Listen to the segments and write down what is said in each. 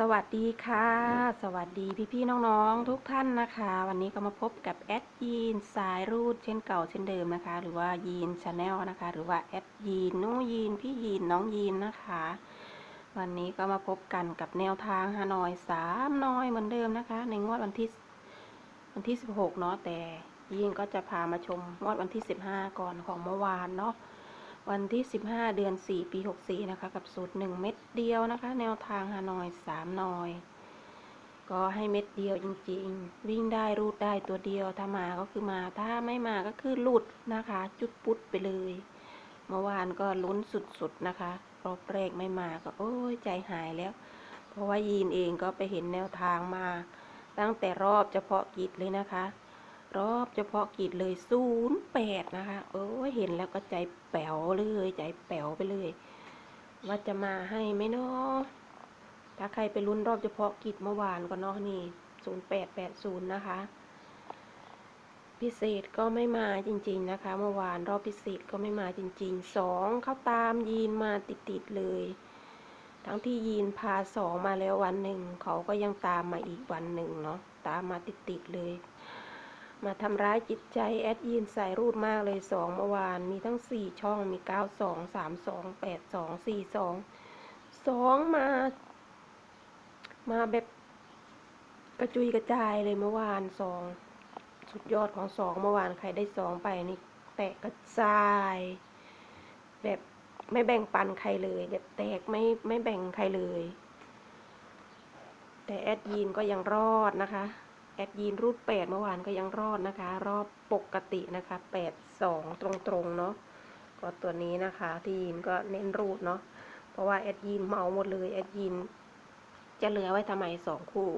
สวัสดีค่ะ สวัสดีพี่ๆน้องๆ ทุกท่านนะคะ วันนี้ก็มาพบกับแอดยีนสายรูดเช่นเก่าเช่นเดิมนะคะ หรือว่ายีนชาแนลนะคะ หรือว่าแอดยีนนูยีนพี่ยีนน้องยีนนะคะ วันนี้ก็มาพบกันกับแนวทางฮานอยสามนอยเหมือนเดิมนะคะ ในงวดวันที่วันที่16เนาะแต่ยีนก็จะพามาชมงวดวันที่15ก่อนของเมื่อวานเนาะ วันที่ 15 เดือน 4 ปี 64 นะคะ กับสูตร 1 เม็ดเดียวนะคะ แนวทางฮานอย 3 นอย ก็ให้เม็ดเดียวจริงๆ วิ่งได้รูดได้ตัวเดียว ถ้ามาก็คือมา ถ้าไม่มาก็คือหลุดนะคะ จุดปุ๊ดไปเลย เมื่อวานก็ลุ้นสุดๆนะคะ รอบแรกไม่มาก็โอ้ยใจหายแล้ว เพราะว่ายีนเองก็ไปเห็นแนวทางมา ตั้งแต่รอบเฉพาะกิจเลยนะคะ รอบเฉพาะกิจเลยศูนย์แปดนะคะ โอ้เห็นแล้วก็ใจแป๋วเลย ใจแป๋วไปเลย ว่าจะมาให้ไหมเนาะถ้าใครไปลุ้นรอบเฉพาะกิจเมื่อวานก็เนาะนี่ศูนย์แปดแปดศูนย์นะคะ พิเศษก็ไม่มาจริง ๆนะคะ เมื่อวานรอบพิเศษก็ไม่มาจริงๆสองเขาตามยีนมาติดๆเลยทั้งที่ยีนพาสองมาแล้ววันหนึ่ง เขาก็ยังตามมาอีกวันหนึ่งเนาะตามมาติดๆเลย มาทำร้ายจิตใจ แอดยีนใส่รูดมากเลยสองเมื่อวาน มีทั้งสี่ช่องมีเก้าสองสามสองแปดสองสี่สองสองมา มาแบบกระจุยกระจายเลยเมื่อวานสองสุดยอดของสองเมื่อวานใครได้สองไปนี่แตกกระจาย แบบไม่แบ่งปันใครเลย แบบแตกไม่ไม่แบ่งใครเลย แต่แอดยีนก็ยังรอดนะคะ แอดยีนรูดแปดเมื่อวานก็ยังรอดนะคะ รอบปกตินะคะแปดสองตรงๆเนาะก็ตัวนี้นะคะที่ยีนก็เน้นรูดเนาะเพราะว่าแอดยีนเมาหมดเลยแอดยีนจะเหลือไว้ทำไมสองคู่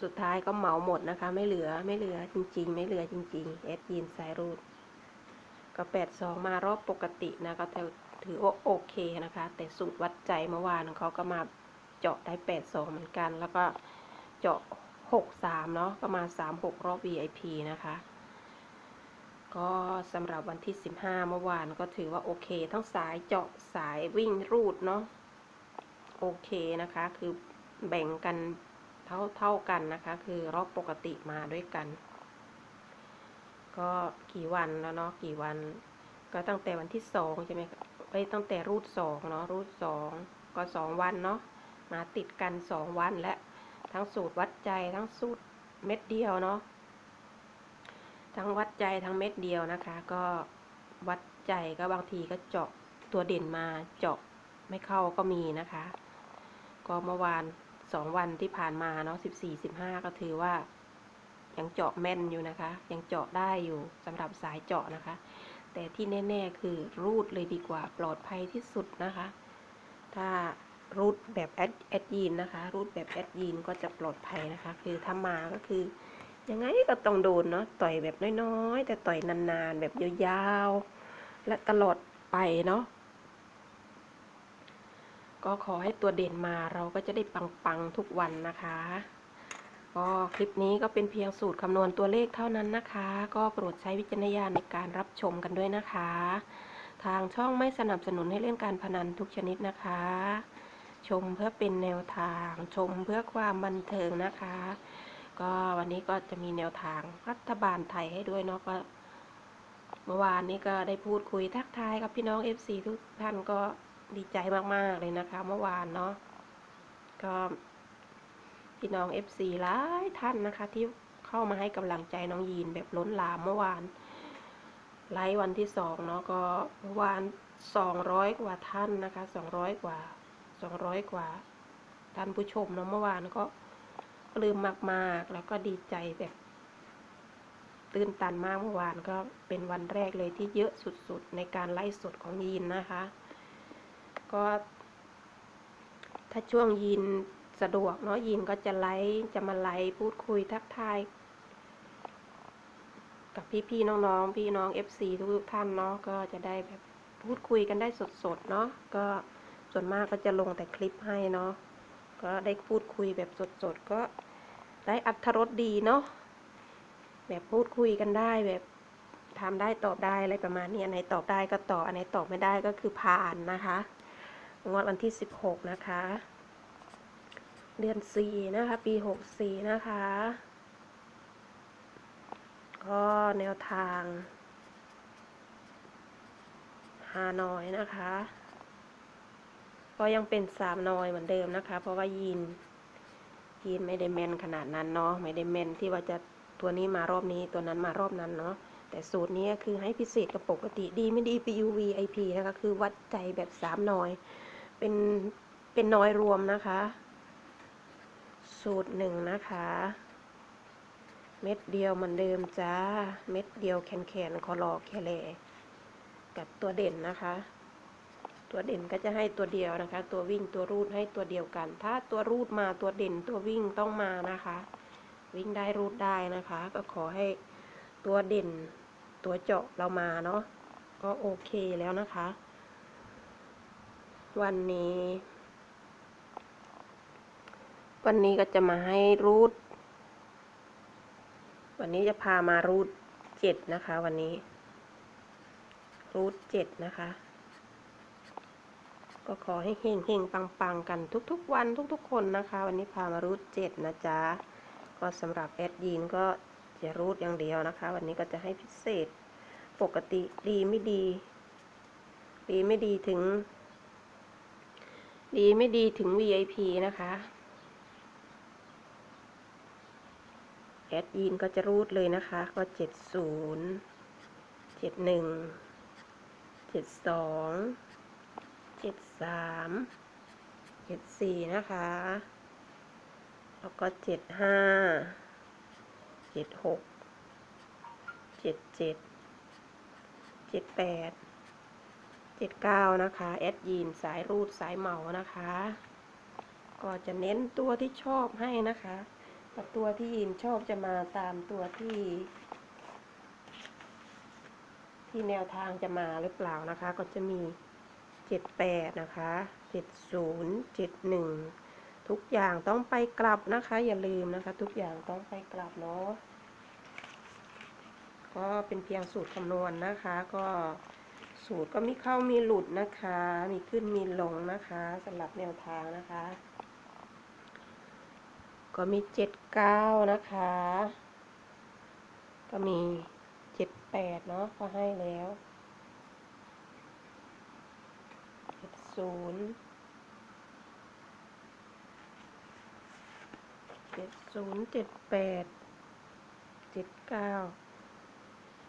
สุดท้ายก็เมาหมดนะคะ ไม่เหลือไม่เหลือจริง ๆ ไม่เหลือจริงๆแอดยีนสายรูดก็แปดสองมารอบปกตินะก็ถือว่าโอเคนะคะ แต่สูตรวัดใจเมื่อวานเขาก็มาเจาะได้แปดสองเหมือนกัน แล้วก็เจาะ หกสามเนาะประมาณสามหกรอบ VIP นะคะ ก็สำหรับวันที่สิบห้าเมื่อวานก็ถือว่าโอเค ทั้งสายเจาะสายวิ่งรูดเนาะโอเคนะคะ คือแบ่งกันเท่าเท่ากันนะคะ คือรอบปกติมาด้วยกัน ก็กี่วันแล้วเนาะกี่วัน ก็ตั้งแต่วันที่สองใช่ไหมคะไปตั้งแต่รูดสองเนาะรูดสองก็สองวันเนาะมาติดกันสองวันและ ทั้งสูตรวัดใจทั้งสูตรเม็ดเดียวเนาะทั้งวัดใจทั้งเม็ดเดียวนะคะ ก็วัดใจก็บางทีก็เจาะตัวเด่นมาเจาะไม่เข้าก็มีนะคะ ก็เมื่อวานสองวันที่ผ่านมาเนาะสิบสี่สิบห้าก็ถือว่า ยังเจาะแม่นอยู่นะคะ ยังเจาะได้อยู่สำหรับสายเจาะนะคะ แต่ที่แน่ ๆ คือรูดเลยดีกว่าปลอดภัยที่สุดนะคะ ถ้า รูดแบบแอดแอดยีนนะคะรูดแบบแอดยีนก็จะปลอดภัยนะคะ คือถ้ามาก็คือ ยังไงก็ต้องโดนเนาะต่อยแบบน้อยๆ แต่ต่อยนานๆ แบบยาวๆ และตลอดไปเนาะก็ขอให้ตัวเด่นมาเราก็จะได้ปังๆทุกวันนะคะ ก็คลิปนี้ก็เป็นเพียงสูตรคำนวณตัวเลขเท่านั้นนะคะ ก็โปรดใช้วิจารณญาณในการรับชมกันด้วยนะคะ ทางช่องไม่สนับสนุนให้เล่นการพนันทุกชนิดนะคะ ชมเพื่อเป็นแนวทางชมเพื่อความบันเทิงนะคะ ก็วันนี้ก็จะมีแนวทางรัฐบาลไทยให้ด้วยเนาะก็เมื่อวานนี้ก็ได้พูดคุยทักทายกับพี่น้อง FC ทุกท่านก็ดีใจมากๆเลยนะคะ เมื่อวานเนาะก็พี่น้อง FC หลายท่านนะคะ ที่เข้ามาให้กำลังใจน้องยีนแบบล้นหลามเมื่อวานไลฟ์วันที่สองเนาะก็เมื่อวานสองร้อยกว่าท่านนะคะสองร้อยกว่า สองร้อยกว่าท่านผู้ชมเนาะเมื่อวานก็ปลื้มมากๆ แล้วก็ดีใจแบบตื่นตันมากเมื่อวานก็เป็นวันแรกเลยที่เยอะสุดๆ ในการไลฟ์สดของยีนนะคะ ก็ ถ้าช่วงยีนสะดวกเนาะยีนก็จะไลฟ์จะมาไลฟ์พูดคุยทักทาย กับพี่ๆน้องๆ พี่น้อง FC ทุกๆท่านเนาะก็จะได้แบบพูดคุยกันได้สดๆ เนาะก็ ส่วนมากก็จะลงแต่คลิปให้เนาะก็ได้พูดคุยแบบสดๆก็ได้อัธรสดีเนาะแบบพูดคุยกันได้แบบทำได้ตอบได้อะไรประมาณนี้อันไหนตอบได้ก็ตอบอันไหนตอบไม่ได้ก็คือผ่านนะคะงวดวันที่ 16 นะคะ เดือนสี่นะคะ ปีหกสี่นะคะ ก็แนวทางฮานอยนะคะ ก็ยังเป็นสามนอยเหมือนเดิมนะคะ เพราะว่ายีนยีนไม่ได้แมนขนาดนั้นเนาะไม่ได้แมนที่ว่าจะตัวนี้มารอบนี้ตัวนั้นมารอบนั้นเนาะแต่สูตรนี้คือให้พิเศษกับปกติดีไม่ดี PUV IP นะคะ คือวัดใจแบบสามนอย เป็นเป็นนอยรวมนะคะ สูตรหนึ่งนะคะ เม็ดเดียวเหมือนเดิมจ้า เม็ดเดียวแขนแขนคอรอแคเลกับตัวเด่นนะคะ ตัวเด่นก็จะให้ตัวเดียวนะคะ ตัววิ่งตัวรูดให้ตัวเดียวกัน ถ้าตัวรูดมาตัวเด่นตัววิ่งต้องมานะคะ วิ่งได้รูดได้นะคะ ก็ขอให้ตัวเด่นตัวเจาะเรามาเนาะก็โอเคแล้วนะคะ วันนี้ วันนี้ก็จะมาให้รูด วันนี้จะพามารูดเจ็ดนะคะ วันนี้ รูดเจ็ดนะคะ ก็ขอให้เฮงเฮงปังปังๆกันทุกๆ วันทุกๆ คนนะคะ วันนี้พามารูดเจ็ดนะจ๊ะ ก็สำหรับแอดยีนก็จะรูดอย่างเดียวนะคะ วันนี้ก็จะให้พิเศษปกติดีไม่ดี ดีไม่ดีถึง ดีไม่ดีถึง VIP นะคะแอดยีนก็จะรูดเลยนะคะ ก็เจ็ดศูนย์เจ็ดหนึ่งเจ็ดสอง เจ็ดสามเจ็ดสี่นะคะ แล้วก็เจ็ดห้าเจ็ดหกเจ็ดเจ็ดเจ็ดแปดเจ็ดเก้านะคะแอดยีนสายรูดสายเหมานะคะ ก็จะเน้นตัวที่ชอบให้นะคะกับตัวที่ยีนชอบจะมาตามตัวที่ ที่แนวทางจะมาหรือเปล่านะคะ ก็จะมี เจ็ดแปดนะคะเจ็ดศูนย์เจ็ดหนึ่งทุกอย่างต้องไปกลับนะคะ อย่าลืมนะคะ ทุกอย่างต้องไปกลับเนาะก็เป็นเพียงสูตรคำนวณนะคะ ก็สูตรก็มีเข้ามีหลุดนะคะ มีขึ้นมีลงนะคะสำหรับแนวทางนะคะ ก็มีเจ็ดเก้านะคะ ก็มีเจ็ดแปดเนาะก็ให้แล้วเจ็ด ศูนย์เจ็ดศูนย์เจ็ดแปดเจ็ดเก้า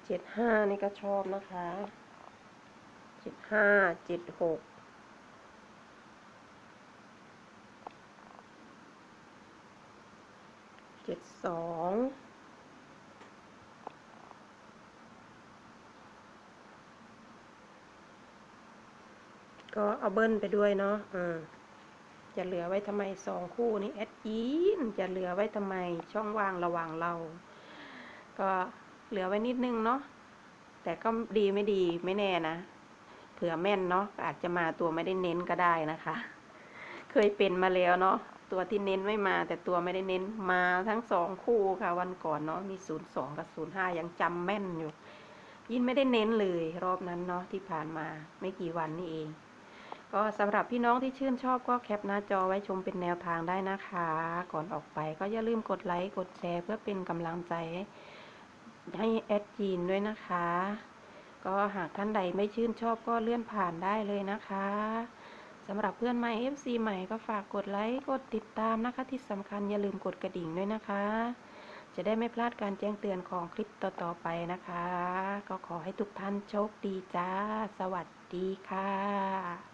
เจ็ดห้านี่ก็ชอบนะคะเจ็ดห้าเจ็ดหกเจ็ดสอง ก็เอาเบิ้ลไปด้วยเนาะอืมจะเหลือไว้ทำไมสองคู่นี้แอดยีนจะเหลือไว้ทำไมช่องว่างระหว่างเรา ก็เหลือไว้นิดนึงเนาะแต่ก็ดีไม่ดีไม่แน่นะเผื่อแม่นเนาะอาจจะมาตัวไม่ได้เน้นก็ได้นะคะ เคยเป็นมาแล้วเนาะตัวที่เน้นไม่มา แต่ตัวไม่ได้เน้นมาทั้งสองคู่ค่ะวันก่อนเนาะมีศูนย์สองกับศูนย์ห้ายังจำแม่นอยู่ ยินไม่ได้เน้นเลยรอบนั้นเนาะที่ผ่านมาไม่กี่วันนี่เอง ก็สำหรับพี่น้องที่ชื่นชอบก็แคปหน้าจอไว้ชมเป็นแนวทางได้นะคะ ก่อนออกไปก็อย่าลืมกดไลค์กดแชร์เพื่อเป็นกำลังใจให้แอดจีนด้วยนะคะ ก็หากท่านใดไม่ชื่นชอบก็เลื่อนผ่านได้เลยนะคะสำหรับเพื่อนใหม่ FC ใหม่ก็ฝากกดไลค์กดติดตามนะคะ ที่สำคัญอย่าลืมกดกระดิ่งด้วยนะคะ จะได้ไม่พลาดการแจ้งเตือนของคลิปต่อๆไปนะคะ ก็ขอให้ทุกท่านโชคดีจ้า สวัสดีค่ะ